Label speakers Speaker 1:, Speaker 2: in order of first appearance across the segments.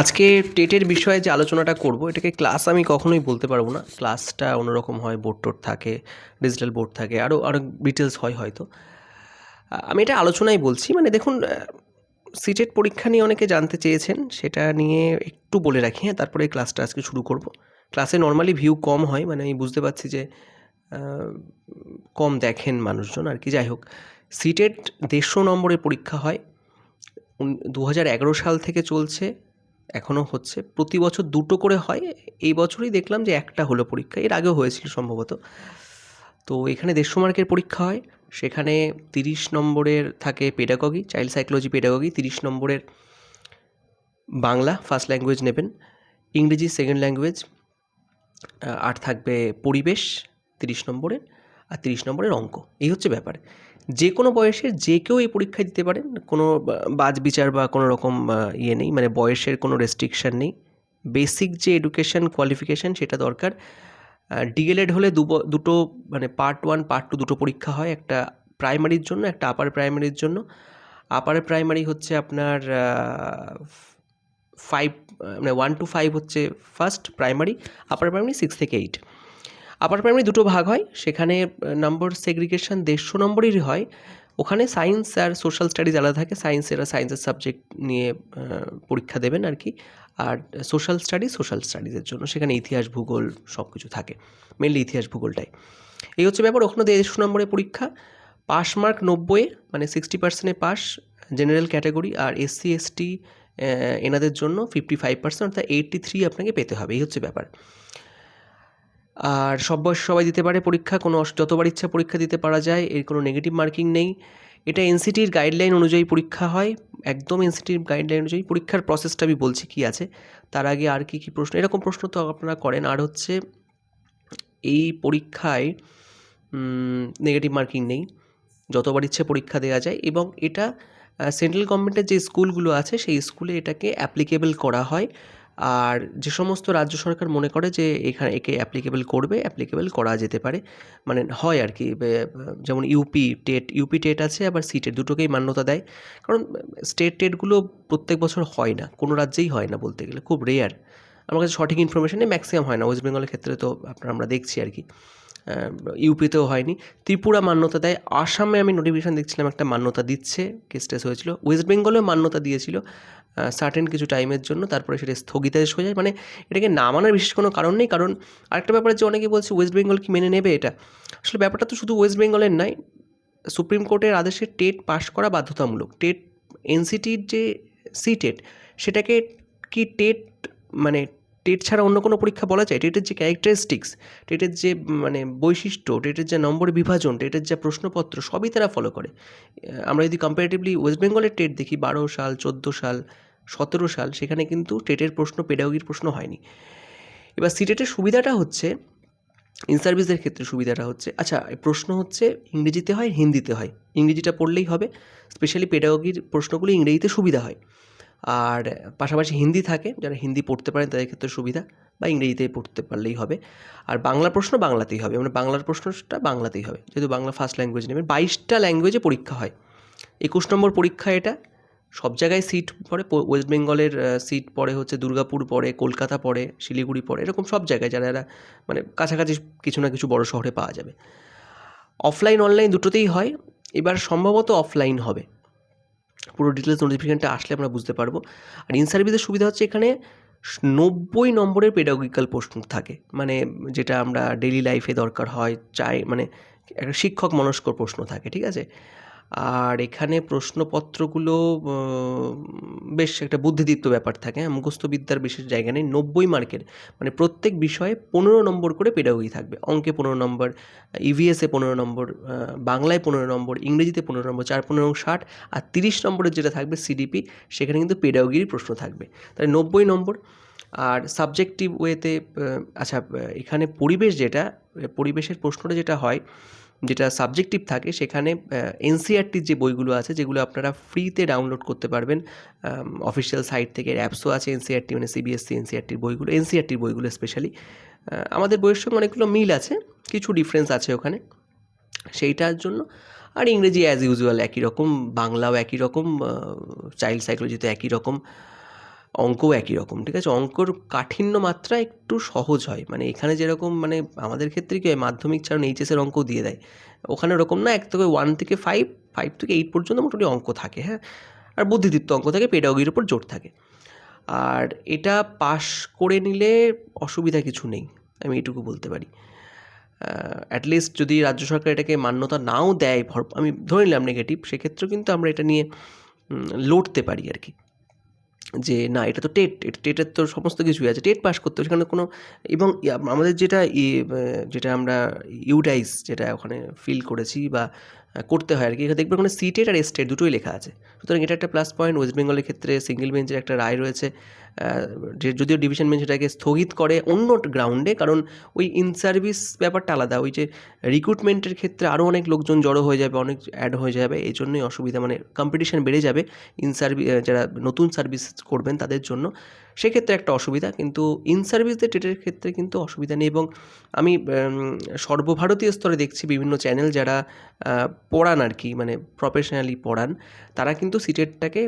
Speaker 1: আজকে টেটের বিষয়ে যে আলোচনাটা করব, এটাকে ক্লাস আমি কখনোই বলতে পারব না। ক্লাসটা অন্যরকম হয় বোর্ড টোড থাকে ডিজিটাল বোর্ড থাকে আরও আরও ডিটেলস হয় হয়তো। আমি এটা আলোচনাই বলছি মানে দেখুন সিটেট পরীক্ষা নিয়ে অনেকে জানতে চেয়েছেন, সেটা নিয়ে একটু বলে রাখি হ্যাঁ তারপরে ক্লাসটা আজকে শুরু করব। ক্লাসে নর্মালি ভিউ কম হয় মানে আমি বুঝতে পারছি যে কম দেখেন মানুষজন আর কি। যাই হোক, সিটেট দেড়শো নম্বরের পরীক্ষা হয় দু হাজার এগারো সাল থেকে চলছে এখনও হচ্ছে। প্রতি বছর দুটো করে হয়। এই বছরই দেখলাম যে একটা হলো পরীক্ষা। এর আগেও হয়েছিল সম্ভবত। তো এখানে দেড়শো মার্কের পরীক্ষা হয়। সেখানে তিরিশ নম্বরের থাকে পেডাগগি চাইল্ড সাইকোলজি পেডাগগি তিরিশ নম্বরের বাংলা ফার্স্ট ল্যাঙ্গুয়েজ নেবেন। ইংরেজি সেকেন্ড ল্যাঙ্গুয়েজ আর থাকবে পরিবেশ, তিরিশ নম্বরের। আর তিরিশ নম্বরের অঙ্ক। এই হচ্ছে ব্যাপার। যে কোনো বয়সের যে কেউ এই পরীক্ষায় দিতে পারেন। কোনো বাজ বিচার বা কোনো রকম ইয়ে নেই। মানে বয়সের কোনো রেস্ট্রিকশান নেই। বেসিক যে এডুকেশন কোয়ালিফিকেশান সেটা দরকার। ডিএলএড হলে দুটো মানে পার্ট ওয়ান পার্ট টু দুটো পরীক্ষা হয়। একটা প্রাইমারির জন্য, একটা আপার প্রাইমারির জন্য। আপার প্রাইমারি হচ্ছে আপনার ফাইভ মানে ওয়ান টু ফাইভ হচ্ছে first primary upper primary six থেকে এইট আপার প্রাইমারি দুটো ভাগ হয়, সেখানে নম্বর সেগ্রিগেশন দেড়শো নম্বরেরই হয়। ওখানে সায়েন্স আর সোশ্যাল স্টাডিজ আলাদা থাকে সায়েন্সের আর সায়েন্সের সাবজেক্ট নিয়ে পরীক্ষা দেবেন আর কি আর সোশ্যাল স্টাডি সোশ্যাল স্টাডিজের জন্য, সেখানে ইতিহাস, ভূগোল সব কিছু থাকে মেনলি ইতিহাস, ভূগোলটাই। এই হচ্ছে ব্যাপার, ওখানে দেড়শো নম্বরের পরীক্ষা পাস মার্ক নব্বইয়ে মানে সিক্সটি পার্সেন্টে পাস জেনারেল ক্যাটাগরি আর এসসি এসটি এনাদের জন্য ফিফটি ফাইভ পার্সেন্ট অর্থাৎ এইটটি থ্রি আপনাকে পেতে হবে, এই হচ্ছে ব্যাপার। আর সব বয়স সবাই দিতে পারে, পরীক্ষা, কোনো যতবার ইচ্ছা পরীক্ষা দিতে পারা যায়, এর কোনো নেগেটিভ মার্কিং নেই। এটা এনসিটির গাইডলাইন অনুযায়ী পরীক্ষা হয়, একদম এনসিটির গাইডলাইন অনুযায়ী পরীক্ষার প্রসেসটা আমি বলছি কী আছে। তার আগে আর কী কী প্রশ্ন, এরকম প্রশ্ন তো আপনারা করেন। আর হচ্ছে, এই পরীক্ষায় নেগেটিভ মার্কিং নেই, যতবার ইচ্ছে পরীক্ষা দেওয়া যায় এবং এটা সেন্ট্রাল গভর্নমেন্টের যে স্কুলগুলো আছে, সেই স্কুলে এটাকে অ্যাপ্লিকেবল করা হয়। আর যে সমস্ত রাজ্য সরকার মনে করে যে এখানে একে অ্যাপ্লিকেবল করবে অ্যাপ্লিকেবল করা যেতে পারে। মানে হয় আর কি যেমন ইউপি টেট ইউপি টেট আছে, আবার সি টেট দুটোকেই মান্যতা দেয়। কারণ স্টেট টেটগুলো প্রত্যেক বছর হয় না, কোনো রাজ্যেই হয় না বলতে গেলে, খুব রেয়ার আমার কাছে সঠিক ইনফরমেশন ম্যাক্সিমাম হয় না ওয়েস্ট বেঙ্গলের ক্ষেত্রে তো আপনার, আমরা দেখছি আর কি। ইউপিতেও হয়নি। ত্রিপুরা মান্যতা দেয়। আসামে আমি নোটিফিকেশান দেখছিলাম, একটা মান্যতা দিচ্ছে কেস টেস হয়েছিল। ওয়েস্ট বেঙ্গলেও মান্যতা দিয়েছিল সার্টেন কিছু টাইমের জন্য, তারপরে সেটা স্থগিতাদেশ হয়ে যায়। মানে এটাকে না মানার বিশেষ কোনো কারণ নেই, কারণ আরেকটা ব্যাপার যে অনেকে বলছে ওয়েস্ট বেঙ্গল কি মেনে নেবে এটা? আসলে ব্যাপারটা তো শুধু ওয়েস্ট বেঙ্গলের নয় সুপ্রিম কোর্টের আদেশে টেট পাশ করা বাধ্যতামূলক। টেট এনসিটির যে সি টেট, সেটাকে কি টেট মানে টেট ছাড়া অন্য কোনো পরীক্ষা বলা যায়? টেটের যে ক্যারেক্টারিস্টিক্স টেটের যে মানে বৈশিষ্ট্য, টেটের যে নম্বর বিভাজন, টেটের যে প্রশ্নপত্র, সবই তারা ফলো করে। আমরা যদি কম্পারেটিভলি ওয়েস্ট বেঙ্গলের টেট দেখি, বারো সাল, চোদ্দ সাল, সতেরো সাল, সেখানে কিন্তু টেটের প্রশ্ন পেডাগোগির প্রশ্ন হয়নি। এবার সিটেটের সুবিধাটা হচ্ছে ইন সার্ভিসের ক্ষেত্রে সুবিধাটা হচ্ছে আচ্ছা প্রশ্ন হচ্ছে ইংরেজিতে হয়, হিন্দিতে হয়। ইংরেজিটা পড়লেই হবে স্পেশালি পেডাগোগির প্রশ্নগুলো ইংরেজিতে সুবিধা হয়। আর পাশাপাশি হিন্দি থাকে, যারা হিন্দি পড়তে পারেন তাদের ক্ষেত্রে সুবিধা, বা ইংরেজিতে পড়তে পারলেই হবে। আর বাংলা প্রশ্ন বাংলাতেই হবে মানে বাংলার প্রশ্নটা বাংলাতেই হবে। যেহেতু বাংলা ফার্স্ট ল্যাঙ্গুয়েজ নেবেন, বাইশটা ল্যাঙ্গুয়েজে পরীক্ষা হয়। একুশ নম্বর পরীক্ষা এটা, সব জায়গায় সিট পড়ে ওয়েস্ট বেঙ্গলের সিট পড়ে হচ্ছে দুর্গাপুর পড়ে কলকাতা পড়ে শিলিগুড়ি পড়ে এরকম সব জায়গায় যারা যারা মানে কাছাকাছি কিছু না কিছু বড় শহরে পাওয়া যাবে। অফলাইন অনলাইন দুটোতেই হয়। এবার সম্ভবত অফলাইন হবে। পুরো ডিটেলস নোটিফিকেশনটা আসলে আমরা বুঝতে পারব। আর ইন সার্ভিসের সুবিধা হচ্ছে এখানে নব্বই নম্বরের পেডাগোগিক্যাল প্রশ্ন থাকে। মানে যেটা আমরা ডেলি লাইফে দরকার হয়, চাই মানে একটা শিক্ষক মনস্কর প্রশ্ন থাকে, ঠিক আছে? আর এখানে প্রশ্নপত্রগুলো বেশ একটা বুদ্ধিদীপ্ত ব্যাপার থাকে। হ্যাঁ মুখস্থ বিদ্যার বিশেষ জায়গা নেই। নব্বই মার্কের মানে প্রত্যেক বিষয়ে পনেরো নম্বর করে পেডাগোগি থাকবে। অঙ্কে পনেরো নম্বর ইভিএসে পনেরো নম্বর বাংলায় পনেরো নম্বর, ইংরেজিতে পনেরো নম্বর, চার পনেরো ষাট, আর তিরিশ নম্বরের যেটা থাকবে সিডিপি সেখানে কিন্তু পেডাগোগির প্রশ্ন থাকবে। তাহলে নব্বই নম্বর, আর সাবজেক্টিভ ওয়েতে আচ্ছা এখানে পরিবেশ যেটা, পরিবেশের প্রশ্নটা যেটা হয় যেটা সাবজেক্টিভ থাকে সেখানে এনসিআরটির যে বইগুলো আছে যেগুলো আপনারা ফ্রিতে ডাউনলোড করতে পারবেন অফিসিয়াল সাইট থেকে অ্যাপসও আছে এনসিআরটি মানে সিবিএসসি এনসিআরটির বইগুলো এনসিআরটির বইগুলো স্পেশালি আমাদের বইয়ের সঙ্গে অনেকগুলো মিল আছে, কিছু ডিফারেন্স আছে ওখানে। সেইটার জন্য, আর ইংরেজি অ্যাজ ইউজুয়াল একই রকম, বাংলাও একই রকম চাইল্ড সাইকোলজিতে একই রকম। অঙ্কও একই রকম, ঠিক আছে? অঙ্কর কাঠিন্য মাত্রা একটু সহজ হয়। মানে এখানে যেরকম মানে আমাদের ক্ষেত্রে কী হয়, মাধ্যমিক ছাড়া এইচএসের অঙ্কও দিয়ে দেয়। ওখানে ওরকম না, এক থেকে ওয়ান থেকে ফাইভ ফাইভ থেকে এইট পর্যন্ত মোটামুটি অঙ্ক থাকে হ্যাঁ? আর বুদ্ধিদীপ্ত অঙ্ক থাকে পেডাগির উপর জোর থাকে। আর এটা পাশ করে নিলে অসুবিধা কিছু নেই, আমি এটুকু বলতে পারি। অ্যাটলিস্ট যদি রাজ্য সরকার এটাকে মান্যতা নাও দেয় আমি ধরে নিলাম নেগেটিভ সেক্ষেত্রেও কিন্তু আমরা এটা নিয়ে লড়তে পারি আর কি। যে না, এটা তো টেট, এটা টেটের তো সমস্ত কিছুই আছে। টেট পাস করতে হবে, সেখানে কোনো, এবং আমাদের যেটা যেটা আমরা ইউটাইজ যেটা ওখানে ফিল করেছি বা করতে হয় আর কি এখানে দেখবে ওখানে সিটেট আর এস্টেট দুটোই লেখা আছে। সুতরাং এটা একটা প্লাস পয়েন্ট, ওয়েস্ট বেঙ্গলের ক্ষেত্রে সিঙ্গেল বেঞ্চের একটা রায় রয়েছে। যদিও ডিভিশন বেঞ্চ এটাকে স্থগিত করে অন্য গ্রাউন্ডে কারণ ওই ইন সার্ভিস ব্যাপারটা আলাদা। ওই যে রিক্রুটমেন্টের ক্ষেত্রে আরও অনেক লোকজন জড়ো হয়ে যাবে, অনেক অ্যাড হয়ে যাবে এই জন্যই অসুবিধা মানে কম্পিটিশান বেড়ে যাবে ইন সার্ভিস যারা নতুন সার্ভিস করবেন তাদের জন্য। সেক্ষেত্রে একটা অসুবিধা, কিন্তু ইন সার্ভিসদের টেটের ক্ষেত্রে কিন্তু অসুবিধা নেই। এবং আমি সর্বভারতীয় স্তরে দেখছি বিভিন্ন চ্যানেল যারা পড়ান আর কি মানে প্রফেশনালি পড়ান, তারা কিন্তু সিটেটটাকে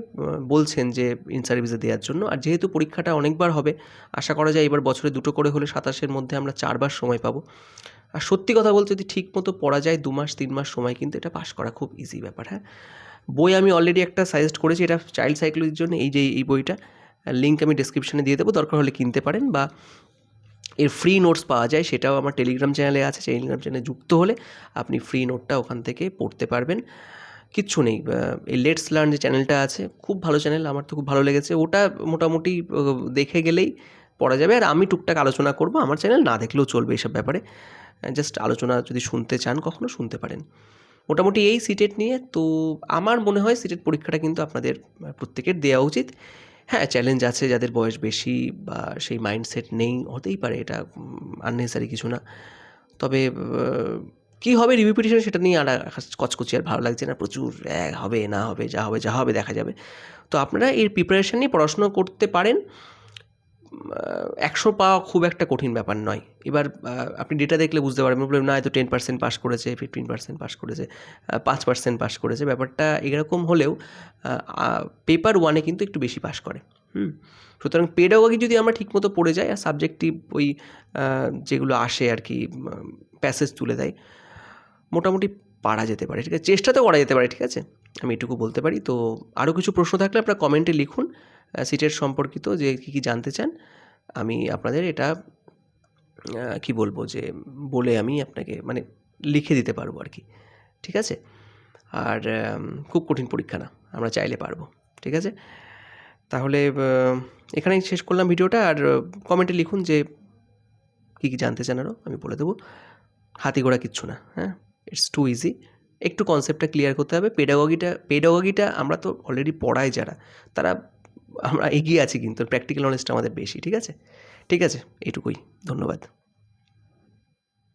Speaker 1: বলছেন যে ইন সার্ভিসে দেওয়ার জন্য। আর যেহেতু পরীক্ষাটা অনেকবার হবে। আশা করা যায় এবার বছরে দুটো করে হলে সাতাশের মধ্যে আমরা চারবার সময় পাবো। আর সত্যি কথা বলতে যদি ঠিক মতো পড়া যায় দু মাস, তিন মাস সময় কিন্তু এটা পাশ করা খুব ইজি ব্যাপার হ্যাঁ? বই আমি অলরেডি একটা সাজেস্ট করেছি, এটা চাইল্ড সাইকোলজির জন্য এই যে, এই বইটা লিঙ্ক আমি ডিসক্রিপশনে দিয়ে দেবো, দরকার হলে কিনতে পারেন বা এর ফ্রি নোটস পাওয়া যায়, সেটাও আমার টেলিগ্রাম চ্যানেলে আছে টেলিগ্রাম চ্যানেলে যুক্ত হলে আপনি ফ্রি নোটটা ওখান থেকে পড়তে পারবেন। কিচ্ছু নেই। এই লেটস লার্ন যে চ্যানেলটা আছে, খুব ভালো চ্যানেল আমার তো খুব ভালো লেগেছে। ওটা মোটামুটি দেখে গেলেই পড়া যাবে। আর আমি টুকটাক আলোচনা করব, আমার চ্যানেল না দেখলেও চলবে এসব ব্যাপারে। জাস্ট আলোচনা যদি শুনতে চান, কখনো শুনতে পারেন। মোটামুটি এই সিটেট নিয়ে, তো আমার মনে হয় সিটেট পরীক্ষাটা কিন্তু আপনাদের প্রত্যেকের দেওয়া উচিত। হ্যাঁ চ্যালেঞ্জ আছে যাদের বয়স বেশি বা সেই মাইন্ডসেট নেই, হতেই পারে এটা আননেসারি কিছু না। তবে কী হবে রিভিউ পিটিশন সেটা নিয়ে আর কচকচি আর ভালো লাগছে না। প্রচুর হবে, না হবে, যা হবে যা হবে, দেখা যাবে। তো আপনারা এর প্রিপারেশন নিয়ে পড়াশোনা করতে পারেন। একশো পাওয়া খুব একটা কঠিন ব্যাপার নয়। এবার আপনি ডেটা দেখলে বুঝতে পারবেন। বলবেন, না হয়তো টেন পার্সেন্ট পাস করেছে ফিফটিন পার্সেন্ট পাস করেছে পাঁচ পার্সেন্ট পাস করেছে। ব্যাপারটা এরকম হলেও পেপার ওয়ানে কিন্তু একটু বেশি পাস করে। হুম? সুতরাং পেডাগগি যদি আমরা ঠিকমতো পড়ে যাই আর সাবজেক্টিভ ওই যেগুলো আসে আর কি প্যাসেজ তুলে দেয় মোটামুটি পারা যেতে পারে, ঠিক আছে? চেষ্টা তো করা যেতে পারে, ঠিক আছে? আমি এটুকু বলতে পারি। তো আরও কিছু প্রশ্ন থাকলে আপনারা কমেন্টে লিখুন সিটের সম্পর্কিত যে কী কী জানতে চান। আমি আপনাদের এটা কি বলব যে বলে আমি আপনাকে মানে লিখে দিতে পারব আর কি, ঠিক আছে? আর খুব কঠিন পরীক্ষা না, আমরা চাইলে পারব, ঠিক আছে? তাহলে এখানেই শেষ করলাম ভিডিওটা। আর কমেন্টে লিখুন যে কী কী জানতে চান আরও, আমি বলে দেবো। হাতি ঘোড়া কিচ্ছু না হ্যাঁ? ইটস টু ইজি একটু কনসেপ্টটা ক্লিয়ার করতে হবে। পেডাগগিটা পেডাগগিটা আমরা তো অলরেডি পড়াই যারা, তারা আমরা এগিয়ে আছি কিন্তু প্র্যাকটিক্যাল নলেজটা আমাদের বেশি, ঠিক আছে? ঠিক আছে এটুকুই ধন্যবাদ।